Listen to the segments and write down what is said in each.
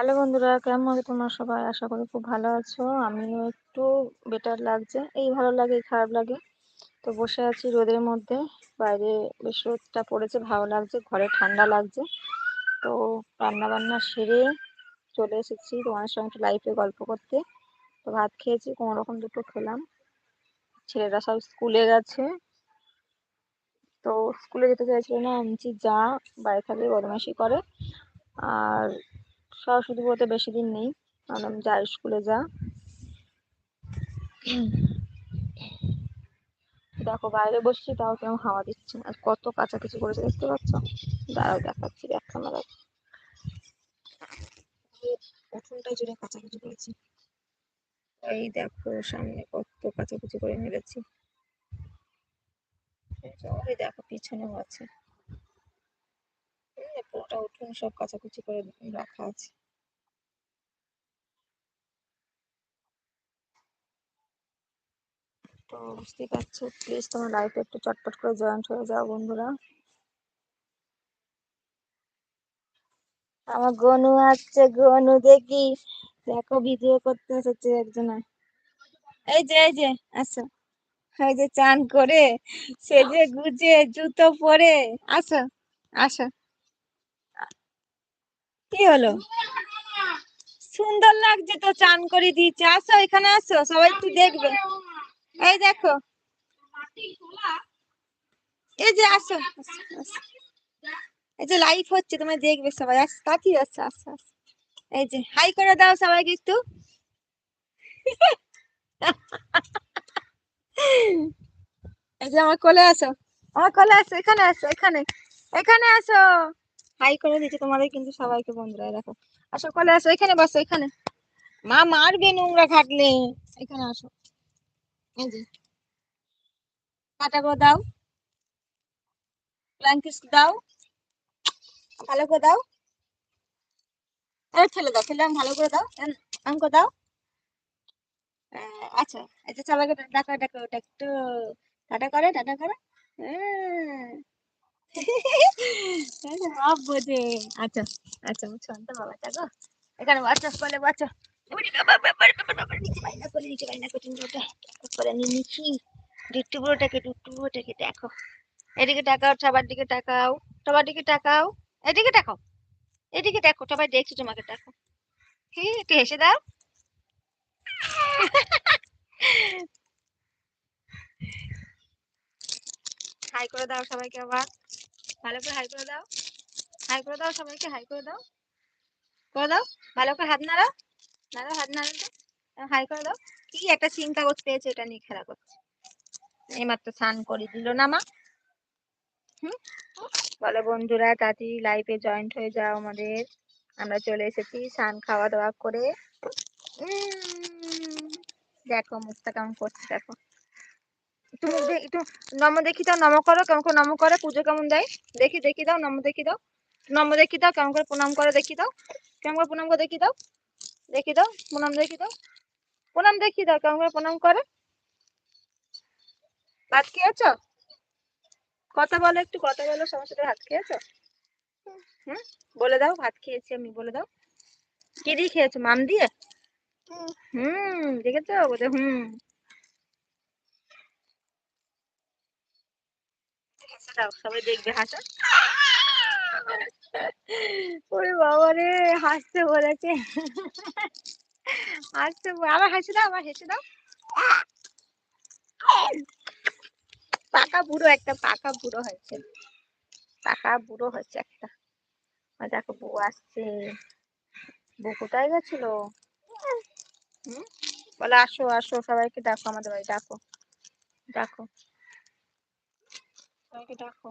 Hello বন্ধুরা, কেমন আছো তোমরা সবাই? আশা করি খুব ভালো আছো। আমিও একটু বেটার লাগছে। এই ভালো লাগে খারাপ লাগে। তো বসে আছি রোদের মধ্যে। বাইরে বেশ রোদটা পড়েছে, ভালো লাগছে। ঘরে ঠান্ডা লাগছে। তো রান্না বান্না সেরে চলে এসেছি তোমার সঙ্গে একটু লাইফে গল্প করতে। তো ভাত খেয়েছি, কোনো রকম দুটো খেলাম। ছেলেরা সব স্কুলে গেছে। তো স্কুলে যেতে চাইছিল না আমি যা বাড়ি থাকলে বদমাইশি করে। আর সরস্বতী পুজোতে বেশি দিন নেই। বললাম যা স্কুলে যা। দেখো বাইরে বসছি, তাও কেমন হাওয়া দিচ্ছে আর কত কাছাকাছি করেছে, দেখতে পাচ্ছ? দাঁড়াও, দেখাচ্ছি দেখ ক্যামেরা উঠোনটা জুড়ে কাছাকাছি করেছি। এই দেখো, সামনে কত কাছাকাছি করে মেরেছি। দেখো, পিছনেও আছে। পুরোটা উঠোন সব কাছাকুচি করে রাখা আছে। তো বুঝতেই পারছ প্লিজ তোমার লাইফে একটু চটপট করে জয়েন্ট হয়ে যাও বন্ধুরা। আমার গনু আসছে গনু দেখি। দেখো ভিডিও করতে এসেছে একজনা। এই যে এই যে আসো। এই যে চান করে সেজে গুজে জুতো পরে আসো আসো। কি হলো? সুন্দর লাগছে তো, চান করে দিয়েছে। আসো, এখানে আসো, সবাই একটু দেখবে। এই দেখো। এই যে, আসো এই যে লাইভ হচ্ছে, তোমার দেখবে সবাই। আস কাকি আছে, আসো আসো। এই যে হাই করে দাও সবাইকে একটু। এই যে, আমার কোলে আসো। আমার কোলে আসো, এখানে আসো, এখানে। এখানে আসো। হাই করে দিচ্ছি তোমাদের, কিন্তু সবাইকে বন্ধুরা দেখো। আসো, কোলে আসো, এখানে বসো, এখানে। মা মারবে নোংরা ঘাটলে এখানে আসো। এই দাও। ব্ল্যাঙ্কেট দাও। ভালো করে দাও। ফেলে দাও ফেলে ভালো করে দাও। অঙ্ক দাও। আচ্ছা আচ্ছা সবাইকে ডাকা ডাকা ওটা একটু টাটা করে টাটা করে। সব আচ্ছা আচ্ছা দেখো। এদিকে টাকাও সবার দিকে টাকাও সবার দিকে টাকাও এদিকে টাকাও এদিকে দেখো, সবাই দেখছি তোমাকে, দেখো। হ্যাঁ একটু হেসে দাও। হাই করে দাও সবাইকে আবার। ভালো করে হাই করে দাও। হাই করে দাও, সবাইকে হাই করে দাও। করে দাও, ভালো করে হাত নাড়াও। নাড়াও, হাত নাড়াও হাই করে দাও। কি একটা চিন্তা কাগজ পেয়েছে এটা নিয়ে খেলা করছে। এইমাত্র স্নান করে দিল না মা। হুম? বলো বন্ধুরা তাড়াতাড়ি লাইফে জয়েন্ট হয়ে যাও আমাদের। আমরা চলে এসেছি স্নান খাওয়া দাওয়া করে দেখো মুখটা কেমন করছে, দেখো। একটু মুখ একটু নম দেখি দাও নম করো কেমন করে নম করে পুজো কেমন দেয়? দেখি দেখি দাও নম দেখি দাও নম দেখি দাও কেমন করে প্রণাম করে দেখি দাও কেমন করে প্রণাম করে দেখি দাও দেখি দাও প্রণাম দেখি দাও প্রণাম দেখি দাও কেমন করে প্রণাম করে। ভাত খেয়েছ? কথা বলো একটু কথা বলো সবার সাথে ভাত খেয়েছো? হুম বলে দাও ভাত খেয়েছি আমি বলে দাও। কি দিয়ে খেয়েছো মাম দিয়ে? হুম। দেখেছ? হুম। হাসতে বলেছে। হাসতে আবার হাসি দাও, আবার হেসে দাও। পাকা বুড়ো একটা, পাকা বুড়ো হয়েছে। পাকা বুড়ো হয়েছে একটা। দেখো বউ আসছে। বউ কোথায় গেছিল? বলে আসো আসো, সবাইকে দেখো আমাদের বাড়ি, ডাকো। দেখো সবাইকে ডাকো।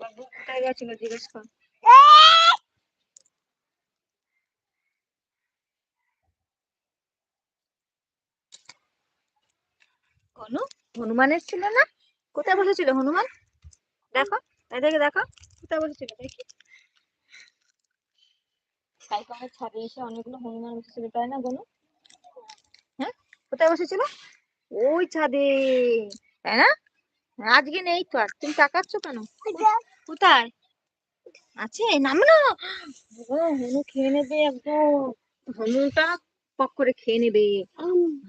বউ কোথায় গেছিল জিজ্ঞেস কর। কোনো হনুমান এসেছিল না? কোথায় বসেছিল হনুমান? দেখো এদিকে দেখো কোথায় বসেছিল দেখি। সাইকেলের ছাদে এসে অনেকগুলো হনুমান বসেছিল তাই না গনু? হ্যাঁ কোথায় বসেছিল? ওই ছাদে তাই না? আজকে নেই তো আর তুমি তাকাচ্ছ কেন? কোথায়? আছে নামে না। হনু খেয়ে নেবে একদম। হনুটা পক করে খেয়ে নেবে।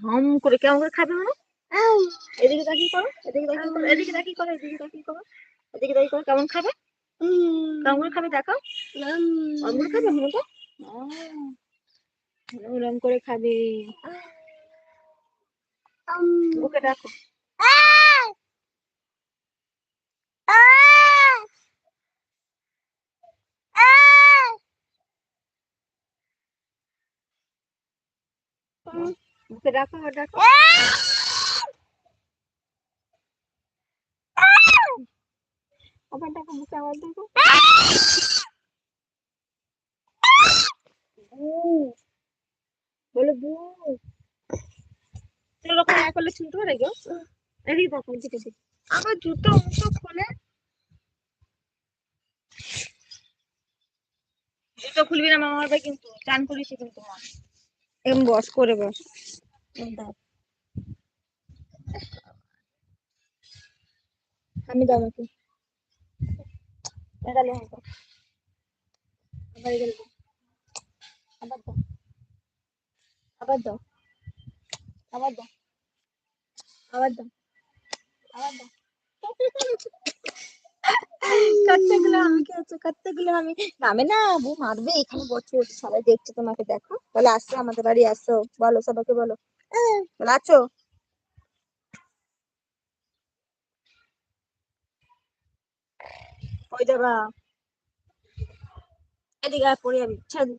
হম করে কেমন করে খাবে হনু এদিকে তাকিয়ে করো এদিকে তাকিয়ে করো এদিকে তাকিয়ে করো এদিকে তাকিয়ে করো এদিকে তাকিয়ে করো কেমন খাবে? কেমন করে খাবে দেখো কেমন খাবে হনুটা ওরম করে খাবে। ওকে দেখো। ওকে দেখো দেখো আবার দেখো মুখে আবার বু বলো বু এরকম এক করলে শুনতে পারে এদিকে দেখো এদিকে আবার জুতো অংশ খুলে। জুতো খুলবি না মামার ভাই কিন্তু চান করিস কিন্তু মা। এরকম বস করে বস। আমি দাও আমাকে এটা লে আবার এগুলো আবার দাও। আবার দাও। আবার দাও। আবার দাও। আবার দাও। কতগুলো আমি খেয়েছো কতগুলো আমি। নামে না বউ মারবে এখানে বসে বসে সবাই দেখছে তোমাকে দেখো। বলে আসো আমাদের বাড়ি আসো বলো সবাইকে বলো। বলো আছো? যাবা? এদিকে আর পড়ে যাবি ছেড়ে দে।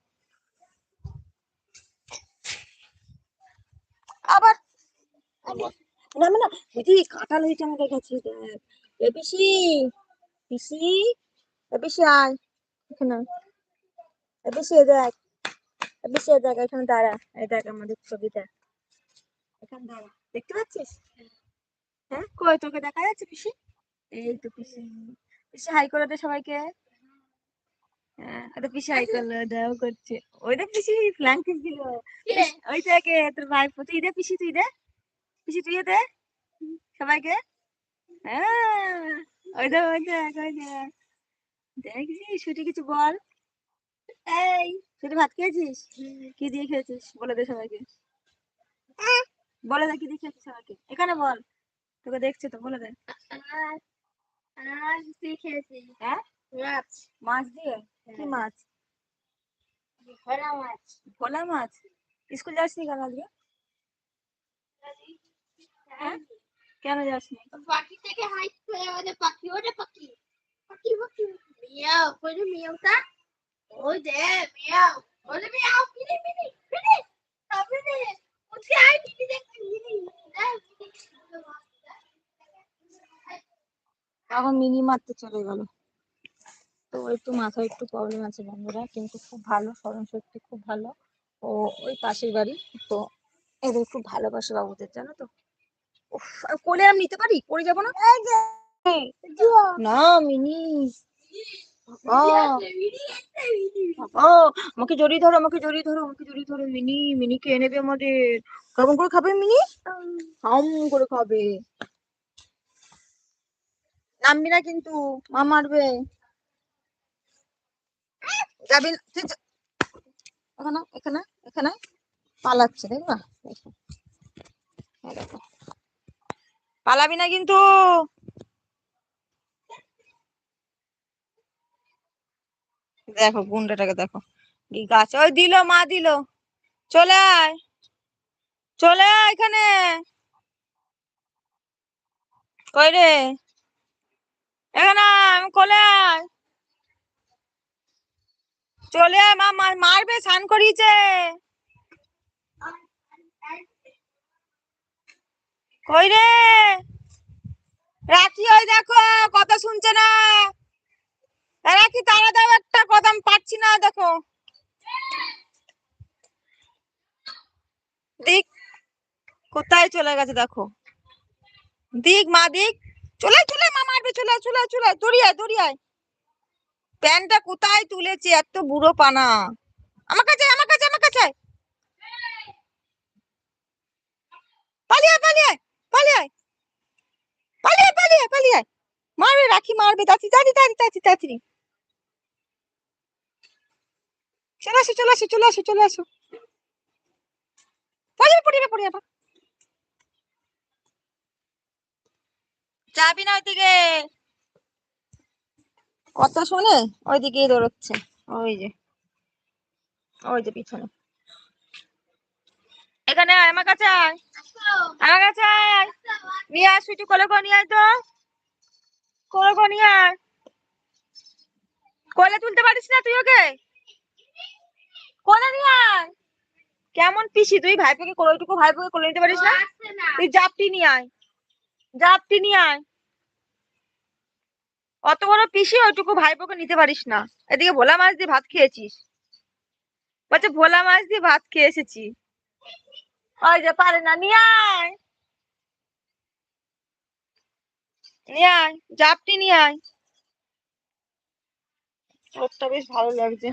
আবার। না বুঝি কাঁঠাল হয়েছে আমাদের কাছে দেখ। এ পিসি পিসি এ পিসি আয় এখানে। এ পিসি দেখ এ পিসি দেখ এখানে দাঁড়া। এই দেখ আমাদের ছবিটা এখানে দাঁড়া দেখতে পাচ্ছিস? হ্যাঁ কই তোকে দেখা যাচ্ছে পিসি? এই তো পিসি। পিসি হাই করে দে সবাইকে। হ্যাঁ ওটা পিসি হাই করল দাও করছে। ওই দেখ পিসি ফ্ল্যাঙ্কিস দিল। ওই থেকে তোর ভাই তুই দে পিসি তুই দে। পিসি তুই দে। সবাইকে। হ্যাঁ ওই দেখ ওই দেখ ওই দেখ। দেখছিস? ছুটি কিছু বল। এই ছুটি ভাত খেয়েছিস? কি দিয়ে খেয়েছিস? বলে দে সবাইকে। বলে দে কি দিয়ে খেয়েছিস সবাইকে। এখানে বল। তোকে দেখছে তো বলে দে। আজ তুই খেয়েছিস হ্যাঁ? মাছ। মাছ দিয়ে? কি হ্যাঁ। মাছ? ভোলা মাছ। ভোলা মাছ? স্কুল যাসনি কেন আজকে? হ্যাঁ? কেন যাসনি পাখি থেকে হাইট হয়ে আমাদের পাখি ওটা পাখি। পাখি পাখি মিয়াও কই মিয়াওটা ওই দে মিয়াও। ওই রে মিয়াও মিনি মিনি মিনি তবে রে উঠে আয় মিনি দেখ মিনি এখন মিনি মারতে চলে গেল। তো একটু মাথায় একটু প্রবলেম আছে বন্ধুরা কিন্তু খুব ভালো স্মরণ শক্তি খুব ভালো। ও ওই পাশের বাড়ি। তো এদের খুব ভালোবাসে বাবুদের জানো তো? কোলে আমি নিতে পারি? পড়ে যাব না? না মিনি। আমাকে জড়িয়ে ধরো আমাকে জড়িয়ে ধরো আমাকে জড়িয়ে ধরো মিনি। মিনি কে নেবে আমাদের। কেমন করে খাবে মিনি? হাম করে খাবে। নামবি না কিন্তু মা মারবে। যাবি এখানে এখানে এখানে। পালাচ্ছে দেখবা দেখো এই দেখো পালাবি না কিন্তু। দেখো, গুন্ডাটাকে দেখো। গাছ? ওই দিল, মা দিল। চলে আয়। চলে আয় এখানে। কই রে? এখানে আমি কোলে আয়। চলে আয় মা, মারবে, স্নান করিয়েছে। কই রে? রাখি, ওই দেখো, কথা শুনছে না। রাখি তারা দাও একটা কথা আমি পাচ্ছি না, দেখো। দিক, কোথায় চলে গেছে, দেখো। দিক, মা, দিক। চলে চলে, মা, মারবে, চলে চলে চলে। দড়িয়ায় দড়িয়ায় প্যান্টটা কোথায় তুলেছে, এত বুড়ো পানা। আমার কাছে আমার কাছে আমার কাছে। পালিয়ে পালিয়ে আয়। আয়। মারবে, রাখি মারবে, তাড়াতাড়ি তাড়াতাড়ি তাড়াতাড়ি তাড়াতাড়ি চলে আসো আসো আসো আসো। পড়ে যাবি না ওইদিকে। কথা শোনে, ওইদিকেই দৌড়চ্ছে। ওই যে ওই যে পিছনে। এখানে আয় আমার কাছে আয়। আমার কাছে আয়। নিয়ে আয় সুইটু কোলে করে নিয়ে আয় তো। কোলে করে নিয়ে আয়। কোলে তুলতে পারিস না তুই ওকে? কোলে নিয়ে আয়। কেমন পিসি তুই ভাইপোকে কোলে ওইটুকু ভাইপোকে কোলে নিতে পারিস না? না। তুই জাপটি নিয়ে আয়। জাপটি নিয়ে আয়। অত বড় পিসি ওইটুকু ভাইপোকে নিতে পারিস না। এদিকে ভোলা মাছ দিয়ে ভাত খেয়েছিস। বলছে ভোলা মাছ দিয়ে ভাত খেয়ে এসেছি। ওই যে পারে না নিয়ে আয় নিয়ে আয় জাপটি নিয়ে আয় ওরটা বেশ ভালো লাগছে।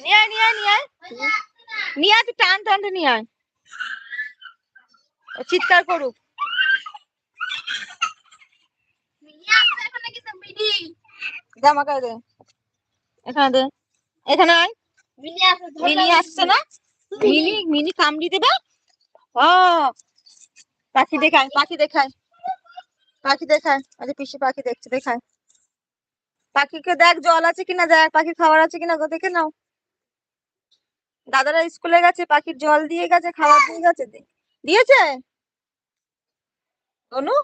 নিয়ে আয় নিয়ে আয় নিয়ে আয় নিয়ে আয় তুই টান টান নিয়ে আয় চিৎকার করুক। মিনি আসছে এখানে দে। এখানে আয়। মিনি আসছে মিনি আসছে না? মিনি মিনি কামড়ি দেবে ও পাখি দেখায় পাখি দেখায়। পাখি দেখায়। আরে পিসি পাখি দেখছে দেখায়। পাখিকে দেখ জল আছে কিনা দেখ পাখির খাবার আছে কিনা গো দেখে নাও। দাদারা স্কুলে গেছে পাখির জল দিয়ে গেছে খাবার দিয়ে গেছে দিয়েছে? অনু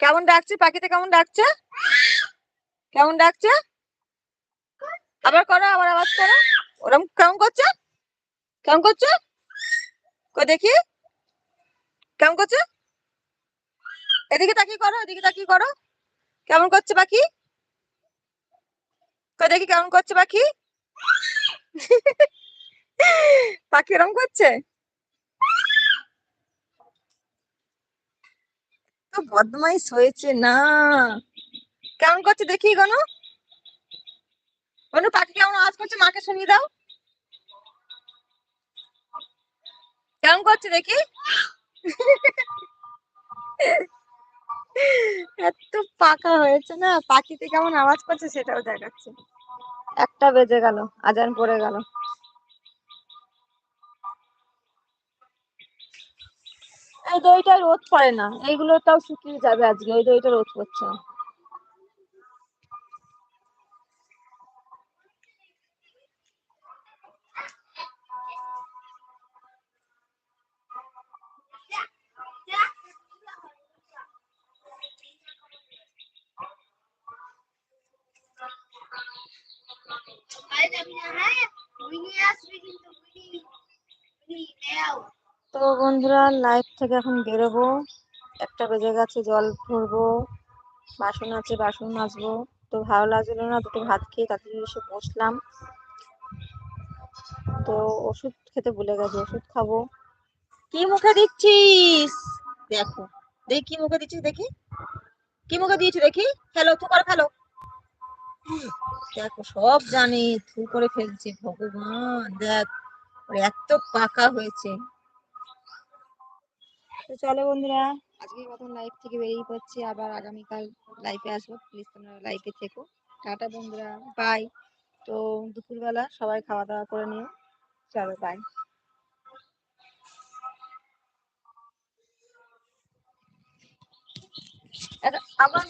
কেমন ডাকছে? পাখিতে কেমন ডাকছে? কেমন ডাকছে? আবার করো, আবার আওয়াজ করো। ওরম, কেমন করছে? কেমন করছে? দেখি। কেমন করছে? এদিকে তাকিয়ে করো, এদিকে তাকিয়ে করো। কেমন করছে পাখি? দেখি, কেমন করছে পাখি? পাখি এরম করছে? বদমাইশ হয়েছে, না। কেমন করছে দেখি গনু। গনু, পাখি কেমন আওয়াজ করছে? মাকে শুনিয়ে দাও। কেমন করছে দেখি। এত পাকা হয়েছে না। পাখিতে কেমন আওয়াজ করছে সেটাও দেখাচ্ছে। একটা বেজে গেল, আজান পড়ে গেল। এই দইটা রোদ পড়ে না। এইগুলো তাও শুকিয়ে যাবে আজকে ওই দইটা রোদ পড়ছে। না হ্যাঁ তো বন্ধুরা লাইভ থেকে এখন বেরোবো। একটা বেজে গেছে, জল ভরবো, বাসন আছে, বাসন মাজবো। তো ভালো লাগছিল না, দুটো ভাত খেয়ে তাড়াতাড়ি এসে বসলাম। তো ওষুধ খেতে ভুলে গেছি, ওষুধ খাব। কি মুখে দিচ্ছিস? দেখো, দেখি কি মুখে দিচ্ছিস, দেখি। কি মুখে দিয়েছি দেখি? খেলো থু করে খেলো দেখো, সব জানি, থু করে ফেলছে, ভগবান, দেখ এত পাকা হয়েছে। তো চলো বন্ধুরা আজকে মতন লাইভ থেকে বেরিয়ে পড়ছি। আবার আগামীকাল লাইভে আসব। প্লিজ তোমরা লাইভে থেকো। টাটা বন্ধুরা। বাই তো দুপুরবেলা সবাই খাওয়া দাওয়া করে নিও। চলো বাই আবার